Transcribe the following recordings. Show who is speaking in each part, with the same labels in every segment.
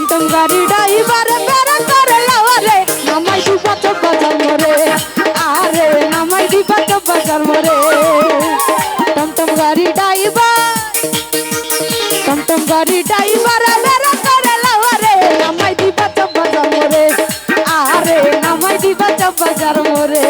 Speaker 1: টমটম গাড়ি ড্রাইভার বেড়া করে লাওয়ারে নামাই দিবা তো বাজার মরে আরে, নামাই দিবা তো বাজার মরে টমটম গাড়ি ড্রাইভার টমটম গাড়ি ড্রাইভার বেড়া করে লাওয়ারে নামাই দিবা তো বাজার মরে আরে, নামাই দিবা তো বাজার মরে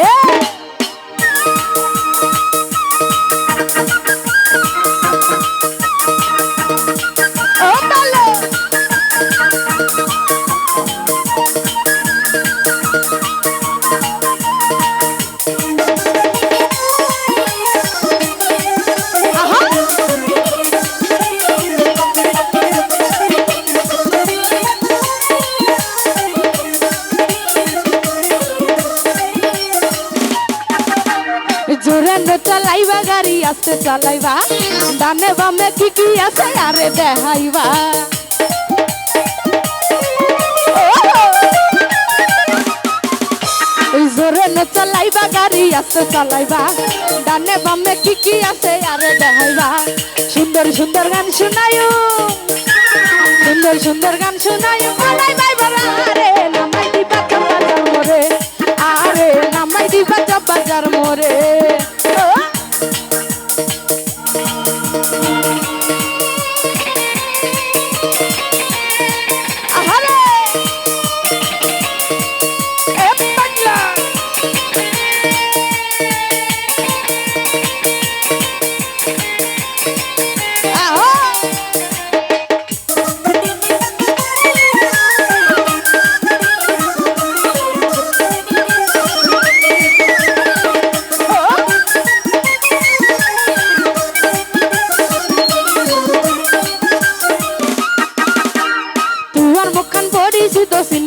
Speaker 1: নে চালাইবা, গাড়ি আস্তে চালাইবা। ডানে বামে কি কি আছে, আরে দেখাইবা। জোরে নে চালাইবা, গাড়ি আস্তে চালাইবা। ডানে বামে কি কি আছে, আরে দেখাইবা। সুন্দর সুন্দর গান শোনায়ো। সুন্দর সুন্দর গান শোনায়ো। বালাই বাই আরে নামাই দিবা বাজার মোরে আরে নামাই দিবা বাজার মোরে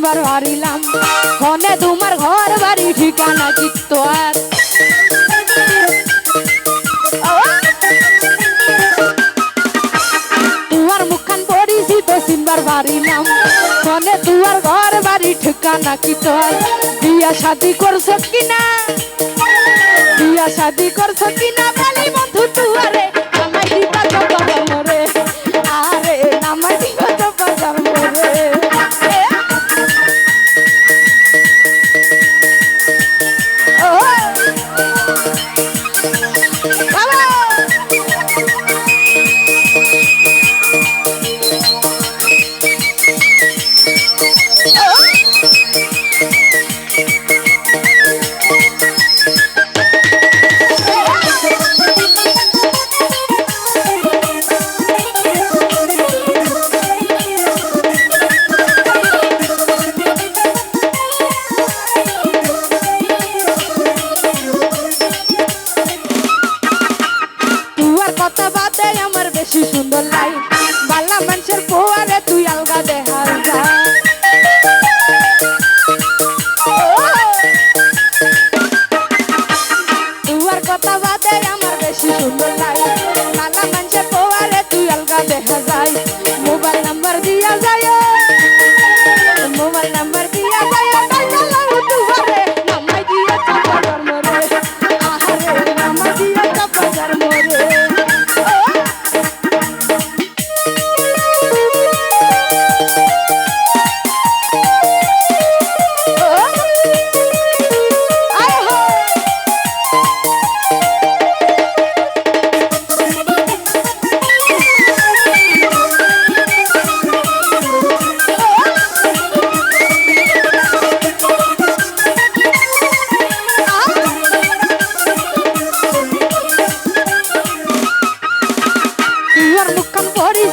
Speaker 1: সিনবার হারিলাম। ফোনে তোমার ঘর বাড়ি, ঠিকানা কি তোর তোমার মুখান পড়িছি তো সিনবার হারিলাম ফোনে তোমার ঘর বাড়ি, ঠিকানা কি তোর বিয়া শাদি করছ কিনা? বিয়া শাদি করছ কিনা বলি বেশি সুন্দর লাই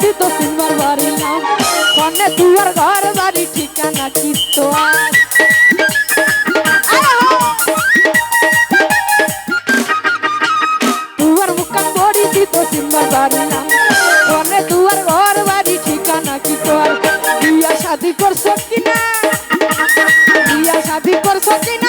Speaker 1: পড়িছি তো সিনবার বাড়ি নাম। কনে তুয়ার ঘর বাড়ি ঠিকানা কি তো আর তুয়ার মুখান পড়িছি তো সিনবার বাড়ি নাম। কনে তুয়ার ঘর বাড়ি ঠিকানা কি তো আর বিয়া শাদি করছ কিনা? বিয়া শাদি করছ কিনা?